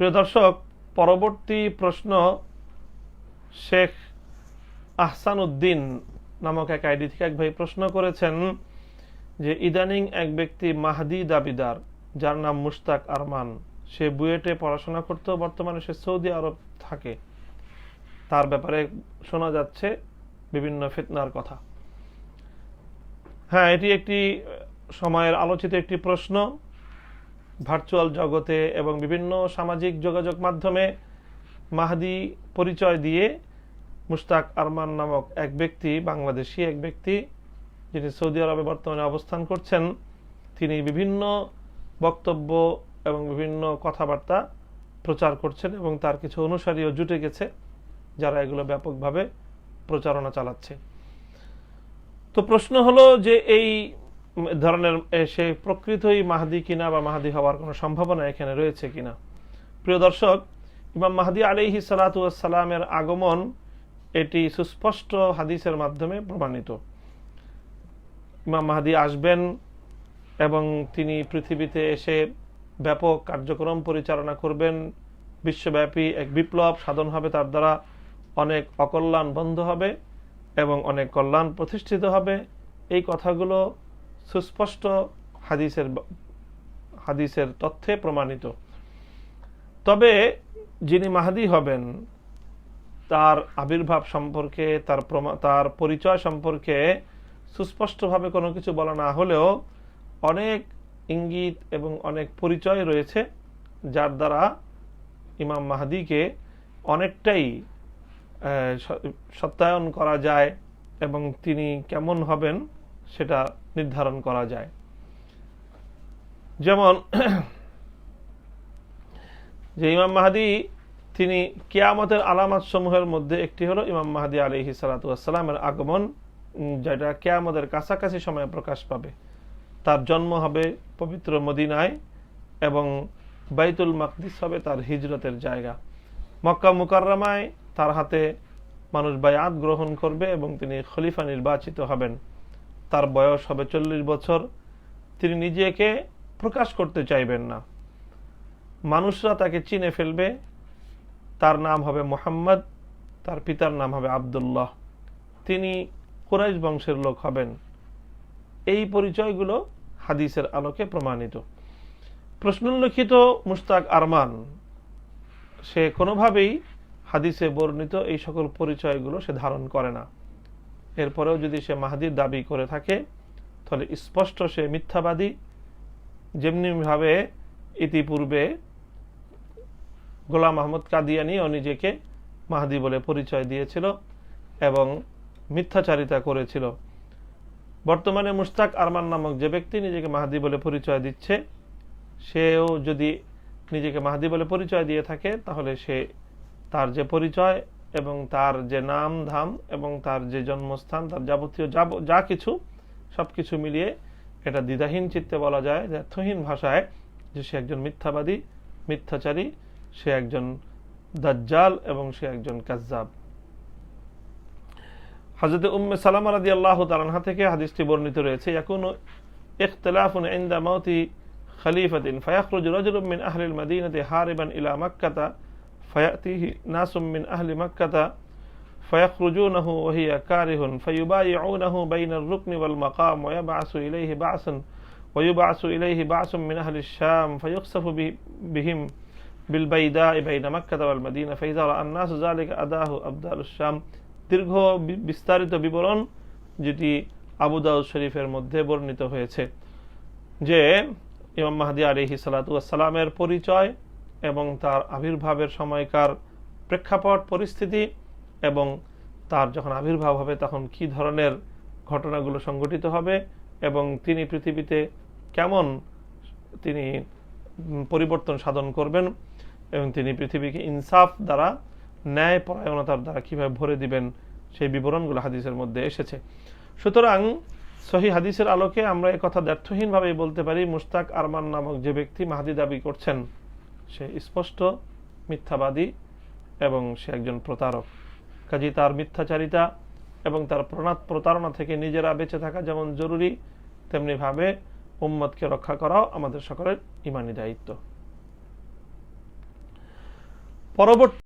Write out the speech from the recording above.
প্রিয় দর্শক, পরবর্তী প্রশ্ন শেখ আহসান উদ্দিন নামক এক আইডি থেকে এক ভাই প্রশ্ন করেছেন যে, ইদানিং এক ব্যক্তি মাহদি দাবিদার, যার নাম মুশতাক আরমান, সে বুয়েটে পড়াশোনা করতো বর্তমানে সে সৌদি আরব থাকে। তার ব্যাপারে শোনা যাচ্ছে বিভিন্ন ফিতনার কথা। হ্যাঁ এটি একটি সময়ের আলোচিত একটি প্রশ্ন। ভার্চুয়াল জগতে এবং বিভিন্ন সামাজিক যোগাযোগ মাধ্যমে মাহাদি পরিচয় দিয়ে মুশতাক আরমান নামক এক ব্যক্তি, বাংলাদেশি এক ব্যক্তি, যিনি সৌদি আরবে বর্তমানে অবস্থান করছেন, তিনি বিভিন্ন বক্তব্য এবং বিভিন্ন কথাবার্তা প্রচার করছেন এবং তার কিছু অনুসারীও জুটে গেছে, যারা এগুলো ব্যাপকভাবে প্রচারণা চালাচ্ছে। তো প্রশ্ন হলো যে এই ধরনের সে প্রকৃতই মাহাদি কিনা বা মাহাদি হওয়ার কোনো সম্ভাবনা এখানে রয়েছে কিনা। প্রিয় দর্শক, ইমাম মাহাদি আলিহি সালাতামের আগমন এটি সুস্পষ্ট হাদিসের মাধ্যমে প্রমাণিত। ইমাম মাহাদি আসবেন এবং তিনি পৃথিবীতে এসে ব্যাপক কার্যক্রম পরিচালনা করবেন। বিশ্বব্যাপী এক বিপ্লব সাধন হবে তার দ্বারা। অনেক অকল্যাণ বন্ধ হবে এবং অনেক কল্যাণ প্রতিষ্ঠিত হবে। এই কথাগুলো সুস্পষ্ট হাদিসের হাদিসের তথ্যে প্রমাণিত। তবে যিনি মাহাদি হবেন, তার আবির্ভাব সম্পর্কে, তার তার পরিচয় সম্পর্কে সুস্পষ্টভাবে কোনো কিছু বলা না হলেও অনেক ইঙ্গিত এবং অনেক পরিচয় রয়েছে, যার দ্বারা ইমাম মাহাদিকে অনেকটাই সত্যায়ন করা যায় এবং তিনি কেমন হবেন সেটা নির্ধারণ করা যায়। যেমন, যে ইমাম মাহাদি, তিনি কিয়ামতের আলামত সমূহের মধ্যে একটি হলো ইমাম মাহাদি আলহি সালাতামের আগমন যেটা কেয়ামতের কাছাকাছি সময়ে প্রকাশ পাবে। তার জন্ম হবে পবিত্র মদিনায় এবং বাইতুল মাকদিস হবে তার হিজরতের জায়গা। মক্কা মুকাররমায় তার হাতে মানুষ বায়াত গ্রহণ করবে এবং তিনি খলিফা নির্বাচিত হবেন। তার বয়স হবে চল্লিশ বছর, তিনি নিজেকে প্রকাশ করতে চাইবেন না। মানুষরা তাকে চিনে ফেলবে। তার নাম হবে মোহাম্মদ, তার পিতার নাম হবে আবদুল্লাহ। তিনি কুরাইশ বংশের লোক হবেন। এই পরিচয়গুলো হাদিসের আলোকে প্রমাণিত। প্রশ্নোল্লিখিত মুস্তাক আরমান, সে কোনোভাবেই হাদিসে বর্ণিত এই সকল পরিচয়গুলো সে ধারণ করে না। এরপরেও যদি সে মাহাদির দাবি করে থাকে, তাহলে স্পষ্ট সে মিথ্যাবাদী। যেমনিভাবে ইতিপূর্বে গোলাম আহমদ কাদিয়ানিও নিজেকে মাহাদি বলে পরিচয় দিয়েছিল এবং মিথ্যাচারিতা করেছিল। বর্তমানে মুস্তাক আরমান নামক যে ব্যক্তি নিজেকে মাহাদি বলে পরিচয় দিচ্ছে, সেও যদি নিজেকে মাহাদি বলে পরিচয় দিয়ে থাকে, তাহলে সে তার যে পরিচয় এবং তার যে নাম ধাম এবং তার যে জন্মস্থান, তার যাবতীয় যাব, যা কিছু সব কিছু মিলিয়ে এটা দ্বিধাহীন চিত্তে বলা যায় দ্ব্যর্থহীন ভাষায় যে সে একজন মিথ্যাবাদী, মিথ্যাচারী, সে একজন দাজ্জাল এবং সে একজন কাজ্জাব। হাজরত উম্মে সালাম আলাদি আল্লাহ তালানহা থেকে হাদিসটি বর্ণিত রয়েছে এখন ইখতলাফুন ইন্দা মাউতি খলিফাতিন ফায়াখরুজ রাজুল মিন আহলিল হার হারিবান ইলা মাক্কাতা فيأتيه ناس من أهل مكة فيخرجونه وهي كاره فيبايعونه بين الركن والمقام ويبعث إليه بعثا ويبعث إليه بعث من أهل الشام فيقصف به- بهم بالبيداء بين مكة والمدينة فإذا رأى الناس ذلك أداه أبدال الشام দীর্ঘ বি- বিস্তারিত বিবরণ যেটি আবু দাউদ শরীফের মধ্যে বর্ণিত হয়েছে যে ইমাম মাহাদি আলিহি সালাতামের পরিচয় এবং তার আবির্ভাবের সময়কার প্রেক্ষাপট, পরিস্থিতি এবং তার যখন আবির্ভাব হবে তখন কি ধরনের ঘটনাগুলো সংঘটিত হবে এবং তিনি পৃথিবীতে কেমন তিনি পরিবর্তন সাধন করবেন এবং তিনি পৃথিবীকে ইনসাফ দ্বারা ন্যায় পরায়ণতার দ্বারা কীভাবে ভরে দিবেন সেই বিবরণগুলো হাদিসের মধ্যে এসেছে। সুতরাং সহি হাদিসের আলোকে আমরা কথা ব্যর্থহীনভাবেই বলতে পারি মুস্তাক আরমান নামক যে ব্যক্তি মাহাদি দাবি করছেন সে স্পষ্ট মিথ্যাবাদী এবং সে একজন প্রতারক। কাজে তার মিথ্যাচারিতা এবং তার প্রণাত প্রতারণা থেকে নিজেরা বেঁচে থাকা যেমন জরুরি, তেমনিভাবে উম্মতকে রক্ষা করাও আমাদের সকলের ইমানি দায়িত্ব। পরবর্তী